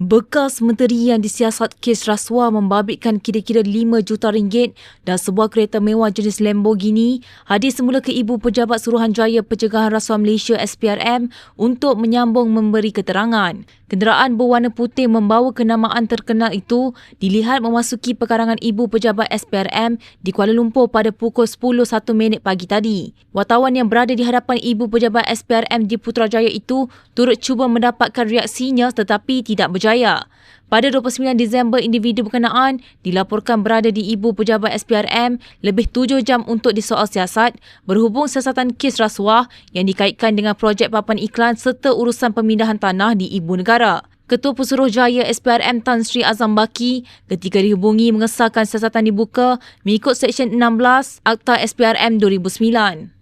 Bekas menteri yang disiasat kes rasuah membabitkan kira-kira 5 juta ringgit dan sebuah kereta mewah jenis Lamborghini hadir semula ke Ibu Pejabat Suruhanjaya Pencegahan Rasuah Malaysia SPRM untuk menyambung memberi keterangan. Kenderaan berwarna putih membawa kenamaan terkenal itu dilihat memasuki pekarangan Ibu Pejabat SPRM di Kuala Lumpur pada pukul 10.01 minit pagi tadi. Wartawan yang berada di hadapan Ibu Pejabat SPRM di Putrajaya itu turut cuba mendapatkan reaksinya tetapi tidak berjaya Jaya. Pada 29 Disember, individu berkenaan dilaporkan berada di Ibu Pejabat SPRM lebih tujuh jam untuk disoal siasat berhubung siasatan kes rasuah yang dikaitkan dengan projek papan iklan serta urusan pemindahan tanah di Ibu Negara. Ketua Pesuruhjaya SPRM Tan Sri Azam Baki ketika dihubungi mengesahkan siasatan dibuka mengikut Seksyen 16 Akta SPRM 2009.